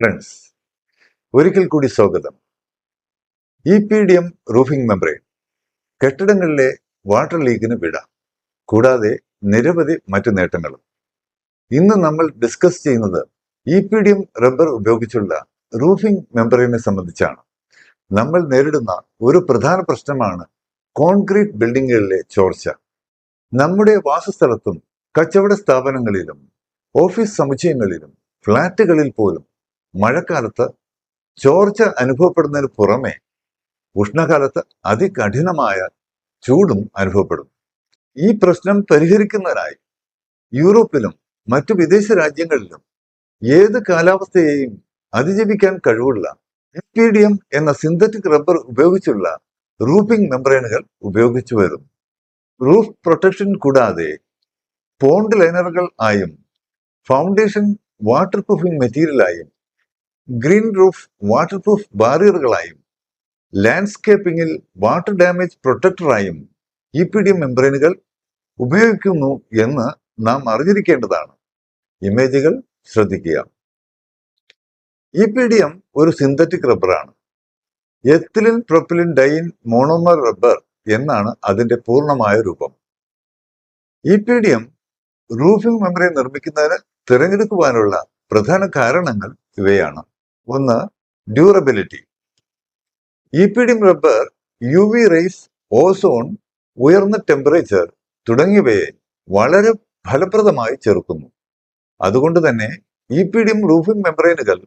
Friends ഒരിക്കൽ കൂടി സ്വാഗതം. E P D M roofing membrane കെട്ടിടങ്ങളിലെ water ലീക്കിന് വിട കൂടാതെ നിരവധി മറ്റു നേട്ടങ്ങളും. ഇന്ന് നമ്മൾ ഡിസ്കസ് ചെയ്യുന്നത് E P D M rubber ഉപയോഗിച്ചുള്ള റൂഫിംഗ് മെമ്പറേനെ സംബന്ധിച്ചാണ്. നമ്മൾ നേരിടുന്ന ഒരു പ്രധാന പ്രശ്നമാണ് കോൺക്രീറ്റ് ബിൽഡിങ്ങുകളിലെ ചോർച്ച. നമ്മുടെ വാസസ്ഥലത്തും കച്ചവട സ്ഥാപനങ്ങളിലും ഓഫീസ് സമുച്ചയങ്ങളിലും ഫ്ളാറ്റുകളിൽ പോലും മഴക്കാലത്ത് ചോർച്ച അനുഭവപ്പെടുന്നതിന് പുറമെ ഉഷ്ണകാലത്ത് അതികഠിനമായ ചൂടും അനുഭവപ്പെടും ഈ പ്രശ്നം പരിഹരിക്കുന്നതിനായി യൂറോപ്പിലും മറ്റു വിദേശ രാജ്യങ്ങളിലും ഏത് കാലാവസ്ഥയെയും അതിജീവിക്കാൻ കഴിവുള്ള ഇപ്പീഡിയം എന്ന സിന്തറ്റിക് റബ്ബർ ഉപയോഗിച്ചുള്ള റൂഫിംഗ് മെമ്പറൈനുകൾ ഉപയോഗിച്ചു വരും റൂഫ് പ്രൊട്ടക്ഷൻ കൂടാതെ പോണ്ട് ലൈനറുകൾ ആയും ഫൗണ്ടേഷൻ വാട്ടർ പ്രൂഫിംഗ് മെറ്റീരിയലായും ഗ്രീൻ റൂഫ് വാട്ടർ പ്രൂഫ് ബാരിയറുകളായും ലാൻഡ്സ്കേപ്പിംഗിൽ വാട്ടർ ഡാമേജ് പ്രൊട്ടക്ടറായും ഇ പി ഡി മെമ്പറൈനുകൾ ഉപയോഗിക്കുന്നു എന്ന് നാം അറിഞ്ഞിരിക്കേണ്ടതാണ്. ഇമേജുകൾ ശ്രദ്ധിക്കുക. ഇ പി ഡി എം ഒരു synthetic റബ്ബറാണ്. Ethylene propylene diene monomer rubber എന്നാണ് അതിന്റെ പൂർണമായ രൂപം. E P D M roofing membrane നിർമ്മിക്കുന്നതിന് തിരഞ്ഞെടുക്കുവാനുള്ള പ്രധാന കാരണങ്ങൾ ഇവയാണ്. ഒന്ന് durability D rubber U V rays ozone ഉയർന്ന ടെമ്പറേച്ചർ തുടങ്ങിയവയെ വളരെ ഫലപ്രദമായി ചെറുക്കുന്നു. അതുകൊണ്ട് തന്നെ ഡി റൂഫിംഗ് മെമ്പറൈനുകൾ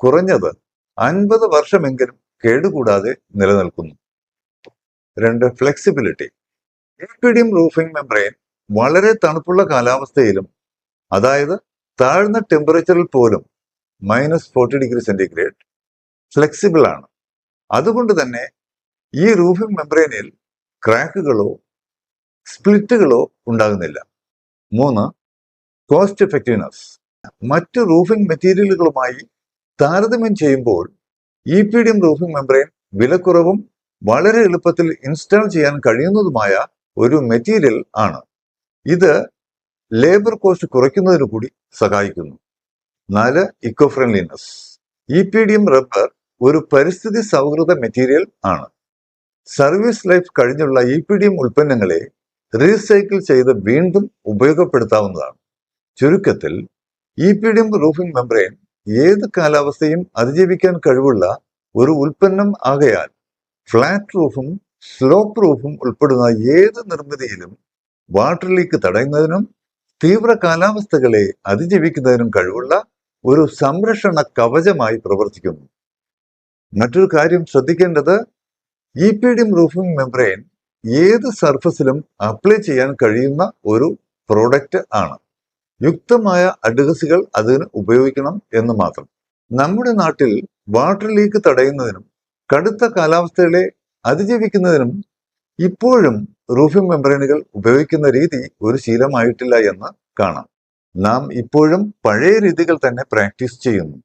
കുറഞ്ഞത് അൻപത് വർഷമെങ്കിലും കേടുകൂടാതെ നിലനിൽക്കുന്നു. രണ്ട് ഫ്ലെക്സിബിലിറ്റി ഡി റൂഫിംഗ് മെമ്പറൈൻ വളരെ തണുപ്പുള്ള കാലാവസ്ഥയിലും അതായത് താഴ്ന്ന ടെമ്പറേച്ചറിൽ പോലും minus forty degree centigrade flexible ആണ്. അതുകൊണ്ട് തന്നെ ഈ റൂഫിംഗ് മെംബ്രെയിനിൽ ക്രാക്കുകളോ സ്പ്ലിറ്റുകളോ ഉണ്ടാകുന്നില്ല. മൂന്ന് കോസ്റ്റ് എഫക്റ്റീവ്നെസ്. മറ്റ് റൂഫിംഗ് മെറ്റീരിയലുകളുമായി താരതമ്യം ചെയ്യുമ്പോൾ E P D M roofing membrane വിലക്കുറവും വളരെ എളുപ്പത്തിൽ ഇൻസ്റ്റാൾ ചെയ്യാൻ കഴിയുന്നതുമായ ഒരു മെറ്റീരിയൽ ആണ്. ഇത് ലേബർ കോസ്റ്റ് കുറയ്ക്കുന്നതിന് കൂടി സഹായിക്കുന്നു. നാല് eco friendliness E P D M rubber ഒരു പരിസ്ഥിതി സൗഹൃദ മെറ്റീരിയൽ ആണ്. സർവീസ് ലൈഫ് കഴിഞ്ഞുള്ള ഇ പി ഡി എം ഉൽപ്പന്നങ്ങളെ റീസൈക്കിൾ ചെയ്ത് വീണ്ടും ഉപയോഗപ്പെടുത്താവുന്നതാണ്. ചുരുക്കത്തിൽ E P D M roofing membrane ഏത് കാലാവസ്ഥയും അതിജീവിക്കാൻ കഴിവുള്ള ഒരു ഉൽപ്പന്നം ആകയാൽ ഫ്ലാറ്റ് റൂഫും സ്ലോപ്പ് റൂഫും ഉൾപ്പെടുന്ന ഏത് നിർമ്മിതിയിലും വാട്ടർ ലീക്ക് തടയുന്നതിനും തീവ്ര കാലാവസ്ഥകളെ അതിജീവിക്കുന്നതിനും കഴിവുള്ള ഒരു സംരക്ഷണ കവചമായി പ്രവർത്തിക്കുന്നു. മറ്റൊരു കാര്യം ശ്രദ്ധിക്കേണ്ടത് E P D roofing membrane ഏത് സർഫസിലും അപ്ലൈ ചെയ്യാൻ കഴിയുന്ന ഒരു പ്രോഡക്റ്റ് ആണ്. യുക്തമായ അഡ്ഹസികൾ അതിന് ഉപയോഗിക്കണം എന്ന് മാത്രം. നമ്മുടെ നാട്ടിൽ വാട്ടർ ലീക്ക് തടയുന്നതിനും കടുത്ത കാലാവസ്ഥകളെ അതിജീവിക്കുന്നതിനും ഇപ്പോഴും റൂഫിംഗ് മെമ്പറൈനുകൾ ഉപയോഗിക്കുന്ന രീതി ഒരു ശീലമായിട്ടില്ല എന്ന് കാണാം. നാം ഇപ്പോഴും പഴയ രീതികൾ തന്നെ പ്രാക്ടീസ് ചെയ്യുന്നു.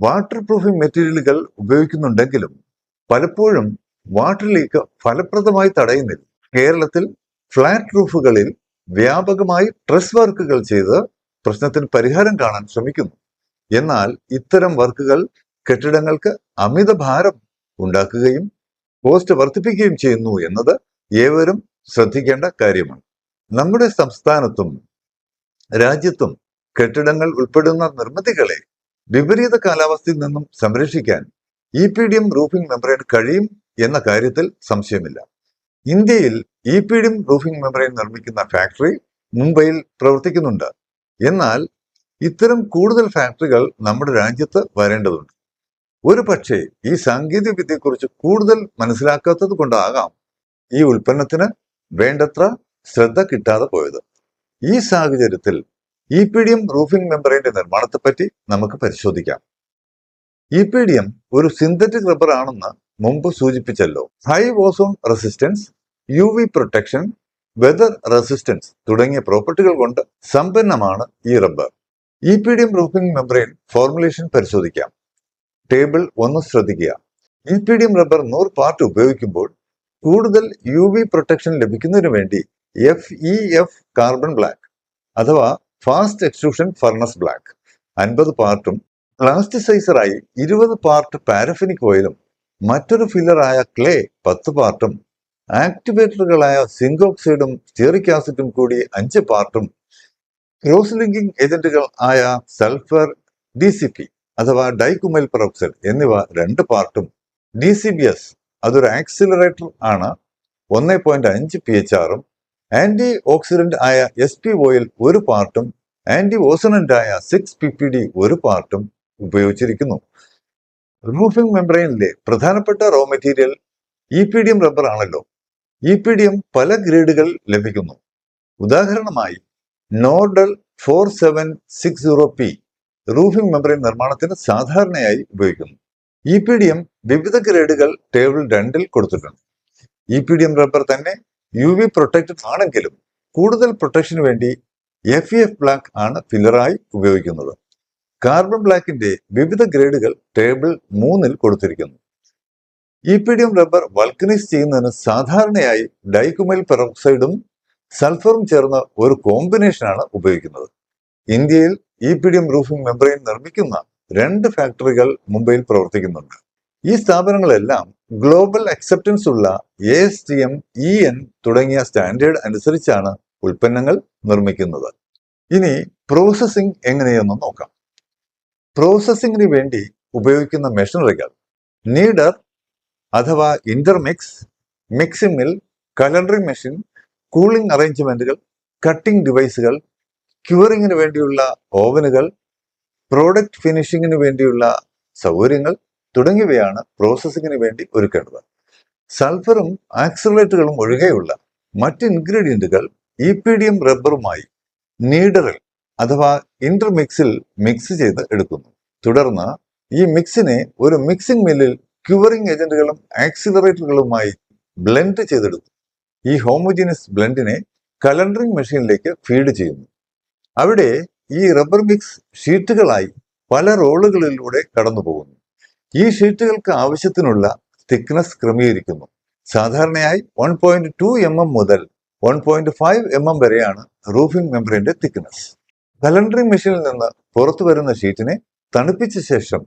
വാട്ടർ പ്രൂഫിംഗ് മെറ്റീരിയലുകൾ ഉപയോഗിക്കുന്നുണ്ടെങ്കിലും പലപ്പോഴും വാട്ടർ ലീക്ക് ഫലപ്രദമായി തടയുന്നില്ല. കേരളത്തിൽ ഫ്ലാറ്റ് റൂഫുകളിൽ വ്യാപകമായി ട്രസ് വർക്കുകൾ ചെയ്ത് പ്രശ്നത്തിന് പരിഹാരം കാണാൻ ശ്രമിക്കുന്നു. എന്നാൽ ഇത്തരം വർക്കുകൾ കെട്ടിടങ്ങൾക്ക് അമിത ഭാരം ഉണ്ടാക്കുകയും കോസ്റ്റ് വർദ്ധിപ്പിക്കുകയും ചെയ്യുന്നു എന്നത് ഏവരും ശ്രദ്ധിക്കേണ്ട കാര്യമാണ്. നമ്മുടെ സംസ്ഥാനത്തും രാജ്യത്തും കെട്ടിടങ്ങൾ ഉൾപ്പെടുന്ന നിർമ്മിതികളെ വിപരീത കാലാവസ്ഥയിൽ നിന്നും സംരക്ഷിക്കാൻ E P D M roofing membrane കഴിയും എന്ന കാര്യത്തിൽ സംശയമില്ല. ഇന്ത്യയിൽ E P D M roofing membrane നിർമ്മിക്കുന്ന ഫാക്ടറി മുംബൈയിൽ പ്രവർത്തിക്കുന്നുണ്ട്. എന്നാൽ ഇത്തരം കൂടുതൽ ഫാക്ടറികൾ നമ്മുടെ രാജ്യത്ത് വരേണ്ടതുണ്ട്. ഒരു പക്ഷേ ഈ സാങ്കേതിക വിദ്യയെക്കുറിച്ച് കൂടുതൽ മനസ്സിലാക്കാത്തത് കൊണ്ടാകാം ഈ ഉൽപ്പന്നത്തിന് വേണ്ടത്ര ശ്രദ്ധ കിട്ടാതെ പോയത്. ഈ സാഹചര്യത്തിൽ E P D M roofing മെമ്പറിന്റെ നിർമ്മാണത്തെപ്പറ്റി നമുക്ക് പരിശോധിക്കാം. ഇ പി ഡി എം ഒരു സിന്തറ്റിക് റബ്ബർ ആണെന്ന് മുമ്പ് സൂചിപ്പിച്ചല്ലോ. High ozone resistance U V protection weather resistance തുടങ്ങിയ പ്രോപ്പർട്ടികൾ കൊണ്ട് സമ്പന്നമാണ് ഈ rubber E P D M roofing membrane formulation പരിശോധിക്കാം. ടേബിൾ ഒന്ന് ശ്രദ്ധിക്കുക. E P D M rubber നൂറ് പാർട്ട് ഉപയോഗിക്കുമ്പോൾ കൂടുതൽ യു വി പ്രൊട്ടക്ഷൻ ലഭിക്കുന്നതിന് വേണ്ടി F E F carbon black അഥവാ ഫാസ്റ്റ് എക്സ്ട്രൂഷൻ ഫർണസ് ബ്ലാക്ക് അൻപത് പാർട്ടും പ്ലാസ്റ്റിസൈസറായി ഇരുപത് പാർട്ട് പാരഫിനിക് ഓയിലും മറ്റൊരു ഫില്ലറായ ക്ലേ പത്ത് പാർട്ടും ആക്ടിവേറ്ററുകളായ സിങ്ക് ഓക്സൈഡും സ്റ്റിയറിക് ആസിഡും കൂടി അഞ്ച് പാർട്ടും ക്രോസ് ലിങ്കിങ് ഏജന്റുകൾ ആയ സൾഫർ ഡി സി പി അഥവാ ഡൈകുമൈൽ പെറോക്സൈഡ് എന്നിവ രണ്ട് പാർട്ടും ഡി സി ബി എസ് അതൊരു ആക്സിലറേറ്റർ ആണ്. ഒന്ന് പോയിന്റ് അഞ്ച് പി എച്ച് ആറും ആന്റി ഓക്സിഡന്റ് ആയ എസ് പി ഓയിൽ ഒരു പാർട്ടും ആന്റി ഓസിഡന്റ് ആയ സിക്സ് പി പി ഡി ഒരു പാർട്ടും ഉപയോഗിച്ചിരിക്കുന്നു. റൂഫിംഗ് മെംബ്രെയിനിലെ പ്രധാനപ്പെട്ട raw material E P D M rubber ആണല്ലോ. ഇ പി ഡി എം പല ഗ്രേഡുകൾ ലഭിക്കുന്നു. ഉദാഹരണമായി Nordel four seven six zero P roofing membrane നിർമ്മാണത്തിന് സാധാരണയായി ഉപയോഗിക്കുന്നു. ഇ പി ഡി എം വിവിധ ഗ്രേഡുകൾ ടേബിൾ രണ്ടിൽ കൊടുത്തിട്ടുണ്ട്. E P D M rubber തന്നെ യു വി പ്രൊട്ടക്റ്റഡ് ആണെങ്കിലും കൂടുതൽ പ്രൊട്ടക്ഷന് വേണ്ടി എഫ് എഫ് ബ്ലാക്ക് ആണ് ഫില്ലറായി ഉപയോഗിക്കുന്നത്. കാർബൺ ബ്ലാക്കിന്റെ വിവിധ ഗ്രേഡുകൾ ടേബിൾ മൂന്നിൽ കൊടുത്തിരിക്കുന്നു. E P D M rubber vulcanise ചെയ്യുന്നതിന് സാധാരണയായി ഡൈകുമൈൽ പെറോക്സൈഡും സൾഫറും ചേർന്ന ഒരു കോമ്പിനേഷനാണ് ഉപയോഗിക്കുന്നത്. ഇന്ത്യയിൽ E P D M roofing membrane നിർമ്മിക്കുന്ന രണ്ട് ഫാക്ടറികൾ മുംബൈയിൽ പ്രവർത്തിക്കുന്നുണ്ട്. ഈ സ്ഥാപനങ്ങളെല്ലാം ഗ്ലോബൽ അക്സെപ്റ്റൻസ് ഉള്ള A S T M E N തുടങ്ങിയ സ്റ്റാൻഡേർഡ് അനുസരിച്ചാണ് ഉൽപ്പന്നങ്ങൾ നിർമ്മിക്കുന്നത്. ഇനി പ്രോസസ്സിംഗ് എങ്ങനെയെന്ന് നോക്കാം. പ്രോസസ്സിംഗിന് വേണ്ടി ഉപയോഗിക്കുന്ന മെഷീനറികൾ നീഡർ അഥവാ intermix mixing mill calendering machine cooling അറേഞ്ച്മെന്റുകൾ cutting ഡിവൈസുകൾ ക്യൂറിങ്ങിന് വേണ്ടിയുള്ള ഓവനുകൾ പ്രോഡക്റ്റ് ഫിനിഷിങ്ങിന് വേണ്ടിയുള്ള സൗകര്യങ്ങൾ തുടങ്ങിയവയാണ് പ്രോസസ്സിങ്ങിന് വേണ്ടി ഒരുക്കേണ്ടത്. സൾഫറും ആക്സിലേറ്റുകളും ഒഴികെയുള്ള മറ്റ് ഇൻഗ്രീഡിയന്റുകൾ ഇ പി ഡി എം റബ്ബറുമായി നീഡറിൽ അഥവാ ഇന്റർമിക്സിൽ മിക്സ് ചെയ്ത് എടുക്കുന്നു. തുടർന്ന് ഈ മിക്സിനെ ഒരു മിക്സിംഗ് മില്ലിൽ ക്യൂറിംഗ് ഏജന്റുകളും ആക്സിലറേറ്ററുകളുമായി ബ്ലെൻഡ് ചെയ്തെടുക്കും ഈ ഹോമോജീനിയസ് ബ്ലെൻഡിനെ കലണ്ടറിംഗ് മെഷീനിലേക്ക് ഫീഡ് ചെയ്യുന്നു. അവിടെ ഈ റബ്ബർ മിക്സ് ഷീറ്റുകളായി പല റോളുകളിലൂടെ കടന്നു പോകുന്നു ഈ ഷീറ്റുകൾക്ക് ആവശ്യത്തിനുള്ള തിക്നെസ് ക്രമീകരിക്കുന്നു. സാധാരണയായി one point two M M മുതൽ one point five M M വരെയാണ് റൂഫിംഗ് മെമ്പറിന്റെ തിക്നെസ് കലണ്ടറിംഗ് മെഷീനിൽ നിന്ന് പുറത്തു വരുന്ന ഷീറ്റിനെ തണുപ്പിച്ച ശേഷം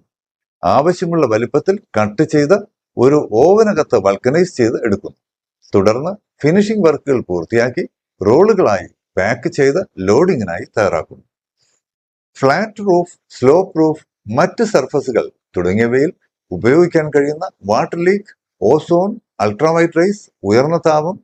ആവശ്യമുള്ള വലിപ്പത്തിൽ കട്ട് ചെയ്ത് ഒരു ഓവനകത്ത് വൾക്കനൈസ് ചെയ്ത് എടുക്കുന്നു. തുടർന്ന് ഫിനിഷിംഗ് വർക്കുകൾ പൂർത്തിയാക്കി റോളുകളായി പാക്ക് ചെയ്ത് ലോഡിങ്ങിനായി തയ്യാറാക്കുന്നു. ഫ്ലാറ്റ് റൂഫ് സ്ലോപ്പ് റൂഫ് മറ്റ് സർഫസുകൾ തുടങ്ങിയവയിൽ ഉപയോഗിക്കാൻ കഴിയുന്ന water leak ozone ultraviolet rays ഉയർന്ന താപം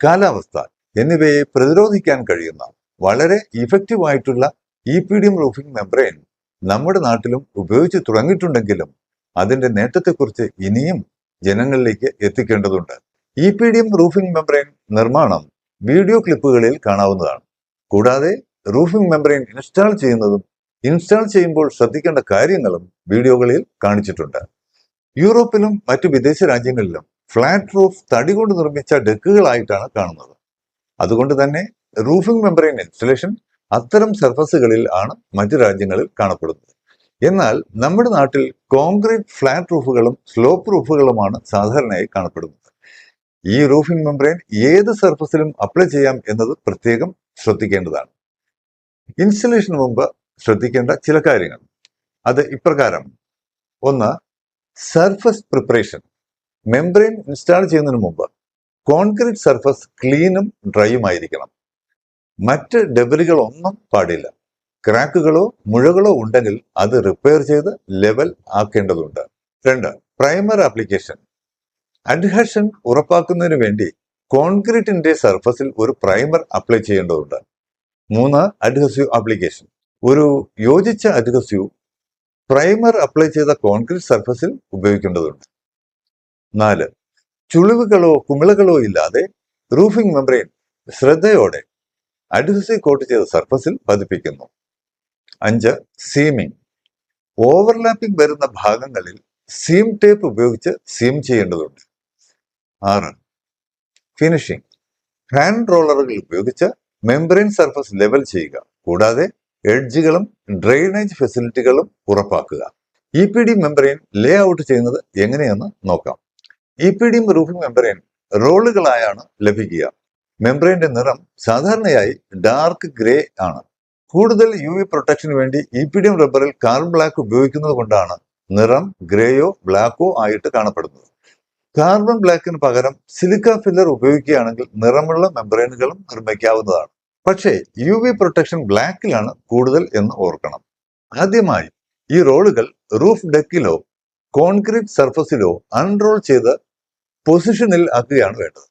കാലാവസ്ഥ എന്നിവയെ പ്രതിരോധിക്കാൻ കഴിയുന്ന വളരെ ഇഫക്റ്റീവ് ആയിട്ടുള്ള E P D M roofing membrane നമ്മുടെ നാട്ടിലും ഉപയോഗിച്ച് തുടങ്ങിയിട്ടുണ്ടെങ്കിലും അതിന്റെ നേട്ടത്തെക്കുറിച്ച് ഇനിയും ജനങ്ങളിലേക്ക് എത്തിക്കേണ്ടതുണ്ട്. E P D M roofing membrane നിർമ്മാണം വീഡിയോ ക്ലിപ്പുകളിൽ കാണാവുന്നതാണ്. കൂടാതെ റൂഫിംഗ് മെമ്പറൈൻ ഇൻസ്റ്റാൾ ചെയ്യുന്നതും ഇൻസ്റ്റാൾ ചെയ്യുമ്പോൾ ശ്രദ്ധിക്കേണ്ട കാര്യങ്ങളും വീഡിയോകളിൽ കാണിച്ചിട്ടുണ്ട്. യൂറോപ്പിലും മറ്റു വിദേശ രാജ്യങ്ങളിലും ഫ്ലാറ്റ് റൂഫ് തടി കൊണ്ട് നിർമ്മിച്ച ഡെക്കുകളായിട്ടാണ് കാണുന്നത്. അതുകൊണ്ട് തന്നെ റൂഫിംഗ് മെമ്പറൈൻ ഇൻസ്റ്റലേഷൻ അത്തരം സർഫസുകളിൽ ആണ് മറ്റു രാജ്യങ്ങളിൽ കാണപ്പെടുന്നത്. എന്നാൽ നമ്മുടെ നാട്ടിൽ കോൺക്രീറ്റ് ഫ്ലാറ്റ് റൂഫുകളും സ്ലോപ്പ് റൂഫുകളുമാണ് സാധാരണയായി കാണപ്പെടുന്നത്. ഈ റൂഫിംഗ് മെമ്പറൈൻ ഏത് സർഫസിലും അപ്ലൈ ചെയ്യാം എന്നത് പ്രത്യേകം ശ്രദ്ധിക്കേണ്ടതാണ്. ഇൻസ്റ്റലേഷന് മുമ്പ് ശ്രദ്ധിക്കേണ്ട ചില കാര്യങ്ങൾ. അത് ഇപ്രകാരം. ഒന്ന് സർഫസ് പ്രിപ്പറേഷൻ മെംബ്രെയിൻ ഇൻസ്റ്റാൾ ചെയ്യുന്നതിന് മുമ്പ് കോൺക്രീറ്റ് സർഫസ് ക്ലീനും ഡ്രൈയും ആയിരിക്കണം. മറ്റ് ഡെബറികളൊന്നും പാടില്ല. ക്രാക്കുകളോ മുഴകളോ ഉണ്ടെങ്കിൽ അത് റിപ്പയർ ചെയ്ത് ലെവൽ ആക്കേണ്ടതുണ്ട്. രണ്ട് പ്രൈമർ ആപ്ലിക്കേഷൻ അഡ്ഹഷൻ ഉറപ്പാക്കുന്നതിന് വേണ്ടി കോൺക്രീറ്റിന്റെ സർഫസിൽ ഒരു പ്രൈമർ അപ്ലൈ ചെയ്യേണ്ടതുണ്ട്. മൂന്ന് അഡ്ഹസീവ് ആപ്ലിക്കേഷൻ ഒരു യോജിച്ച അധികസ്യു പ്രൈമർ അപ്ലൈ ചെയ്ത കോൺക്രീറ്റ് സർഫസിൽ ഉപയോഗിക്കേണ്ടതുണ്ട്. നാല് ചുളിവുകളോ കുമിളകളോ ഇല്ലാതെ റൂഫിംഗ് മെമ്പറൈൻ ശ്രദ്ധയോടെ അഡ്ഹസീവ് കോട്ട് ചെയ്ത സർഫസിൽ പതിപ്പിക്കുന്നു. അഞ്ച് സീമിംഗ്. ഓവർലാപ്പിംഗ് വരുന്ന ഭാഗങ്ങളിൽ സീം ടേപ്പ് ഉപയോഗിച്ച് സീം ചെയ്യേണ്ടതുണ്ട്. ആറ് ഫിനിഷിംഗ്. ഹാൻഡ് റോളറുകൾ ഉപയോഗിച്ച് മെമ്പറൈൻ സർഫസ് ലെവൽ ചെയ്യുക. കൂടാതെ എഡ്ജുകളും ഡ്രെയിനേജ് ഫെസിലിറ്റികളും ഉറപ്പാക്കുക. E P D membrane lay out ചെയ്യുന്നത് എങ്ങനെയെന്ന് നോക്കാം. E P D roofing membrane റോളുകളായാണ് ലഭിക്കുക. മെമ്പറൈന്റെ നിറം സാധാരണയായി ഡാർക്ക് ഗ്രേ ആണ്. കൂടുതൽ യു വി പ്രൊട്ടക്ഷന് വേണ്ടി ഇ പി ഡി എം റബ്ബറിൽ കാർബൺ ബ്ലാക്ക് ഉപയോഗിക്കുന്നത് കൊണ്ടാണ് നിറം ഗ്രേയോ ബ്ലാക്കോ ആയിട്ട് കാണപ്പെടുന്നത്. കാർബൺ ബ്ലാക്കിന് പകരം സിലിക്ക ഫില്ലർ ഉപയോഗിക്കുകയാണെങ്കിൽ നിറമുള്ള മെമ്പറൈനുകളും നിർമ്മിക്കാവുന്നതാണ്. പക്ഷേ യു വി പ്രൊട്ടക്ഷൻ ബ്ലാക്കിലാണ് കൂടുതൽ എന്ന് ഓർക്കണം. ആദ്യമായി ഈ റോളുകൾ റൂഫ് ഡെക്കിലോ കോൺക്രീറ്റ് സർഫസിലോ അൺറോൾ ചെയ്ത് പൊസിഷനിൽ ആക്കുകയാണ് വേണ്ടത്.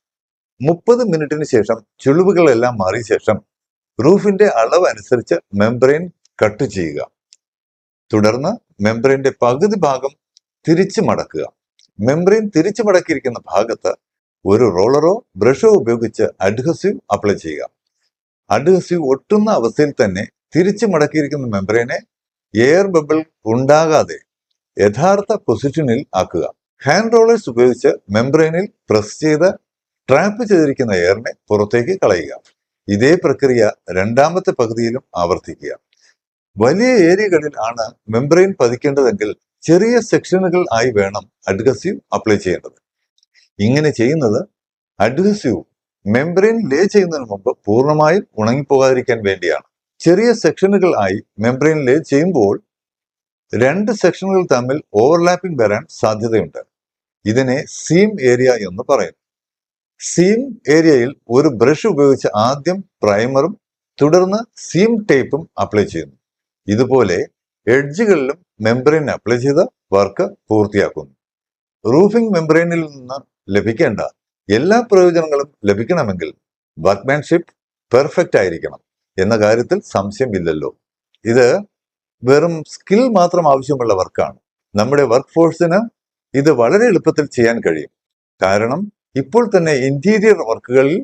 മുപ്പത് മിനിറ്റിന് ശേഷം ചുളിവുകളെല്ലാം മാറിയ ശേഷം റൂഫിന്റെ അളവ് അനുസരിച്ച് മെംബ്രെയിൻ കട്ട് ചെയ്യുക. തുടർന്ന് മെംബ്രെയിന്റെ പകുതി ഭാഗം തിരിച്ചു മടക്കുക. മെംബ്രെയിൻ തിരിച്ചു മടക്കിയിരിക്കുന്ന ഭാഗത്ത് ഒരു റോളറോ ബ്രഷോ ഉപയോഗിച്ച് അഡ്ഹസീവ് അപ്ലൈ ചെയ്യുക. അഡ്ഹസീവ് ഒട്ടുന്ന അവസ്ഥയിൽ തന്നെ തിരിച്ചു മടക്കിയിരിക്കുന്ന മെമ്പറേനെ എയർ ബബിൾ ഉണ്ടാകാതെ യഥാർത്ഥ പൊസിഷനിൽ ആക്കുക. ഹാൻഡ് റോളേഴ്സ് ഉപയോഗിച്ച് മെംബ്രെയിനിൽ പ്രസ് ചെയ്ത് ട്രാപ്പ് ചെയ്തിരിക്കുന്ന എയറിനെ പുറത്തേക്ക് കളയുക. ഇതേ പ്രക്രിയ രണ്ടാമത്തെ പകുതിയിലും ആവർത്തിക്കുക. വലിയ ഏരിയകളിൽ ആണ് മെമ്പറൈൻ പതിക്കേണ്ടതെങ്കിൽ ചെറിയ സെക്ഷനുകൾ ആയി വേണം അഡ്ഹസീവ് അപ്ലൈ ചെയ്യേണ്ടത്. ഇങ്ങനെ ചെയ്യുന്നത് അഡ്ഹസീവ് മെംബ്രെയിൻ ലേ ചെയ്യുന്നതിന് മുമ്പ് പൂർണമായും ഉണങ്ങിപ്പോകാതിരിക്കാൻ വേണ്ടിയാണ്. ചെറിയ സെക്ഷനുകൾ ആയി മെംബ്രെയിൻ ലേ ചെയ്യുമ്പോൾ രണ്ട് സെക്ഷനുകൾ തമ്മിൽ ഓവർലാപ്പിംഗ് വരാൻ സാധ്യതയുണ്ട്. ഇതിനെ സീം ഏരിയ എന്ന് പറയും. സീം ഏരിയയിൽ ഒരു ബ്രഷ് ഉപയോഗിച്ച് ആദ്യം പ്രൈമറും തുടർന്ന് സീം ടേപ്പും അപ്ലൈ ചെയ്യുന്നു. ഇതുപോലെ എഡ്ജുകളിലും മെംബ്രെയിൻ അപ്ലൈ ചെയ്ത് വർക്ക് പൂർത്തിയാക്കുന്നു. റൂഫിംഗ് മെംബ്രെയിനിൽ നിന്ന് ലഭിക്കേണ്ട എല്ലാ പ്രയോജനങ്ങളും ലഭിക്കണമെങ്കിൽ വർക്ക്മാൻഷിപ്പ് പെർഫെക്റ്റ് ആയിരിക്കണം എന്ന കാര്യത്തിൽ സംശയമില്ലല്ലോ ഇത് വെറും സ്കിൽ മാത്രം ആവശ്യമുള്ള വർക്കാണ് നമ്മുടെ വർക്ക് ഫോഴ്സിന് ഇത് വളരെ എളുപ്പത്തിൽ ചെയ്യാൻ കഴിയും. കാരണം ഇപ്പോൾ തന്നെ ഇന്റീരിയർ വർക്കുകളിൽ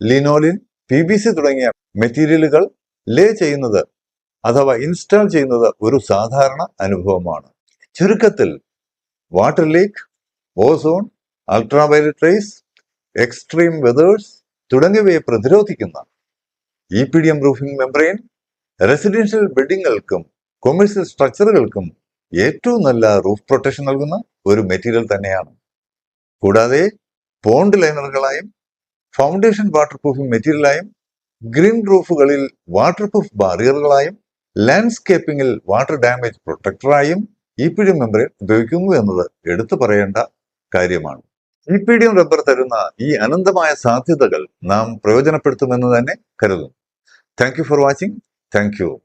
ലിനോലിൻ പി ബി സി തുടങ്ങിയ മെറ്റീരിയലുകൾ ലേ ചെയ്യുന്നത് അഥവാ ഇൻസ്റ്റാൾ ചെയ്യുന്നത് ഒരു സാധാരണ അനുഭവമാണ്. ചുരുക്കത്തിൽ water leak ozone ultraviolet rays extreme weathers തുടങ്ങിയവയെ പ്രതിരോധിക്കുന്ന E P D M roofing membrane residential ബിൽഡിങ്ങുകൾക്കും commercial സ്ട്രക്ചറുകൾക്കും ഏറ്റവും നല്ല റൂഫ് പ്രൊട്ടക്ഷൻ നൽകുന്ന ഒരു മെറ്റീരിയൽ തന്നെയാണ്. കൂടാതെ പോണ്ട് ലൈനറുകളായും ഫൗണ്ടേഷൻ വാട്ടർ പ്രൂഫിംഗ് മെറ്റീരിയലായും ഗ്രീൻ റൂഫുകളിൽ വാട്ടർ പ്രൂഫ് ബാറിയറുകളായും ലാൻഡ്സ്കേപ്പിംഗിൽ വാട്ടർ ഡാമേജ് പ്രൊട്ടക്ടറായും ഇ പി ഡി എം മെമ്പറിൽ ഉപയോഗിക്കുന്നു എന്നത് എടുത്തു പറയേണ്ട കാര്യമാണ്. ഇ പി റബ്ബർ തരുന്ന ഈ അനന്തമായ സാധ്യതകൾ നാം പ്രയോജനപ്പെടുത്തുമെന്ന് തന്നെ കരുതുന്നു. Thank you for watching thank you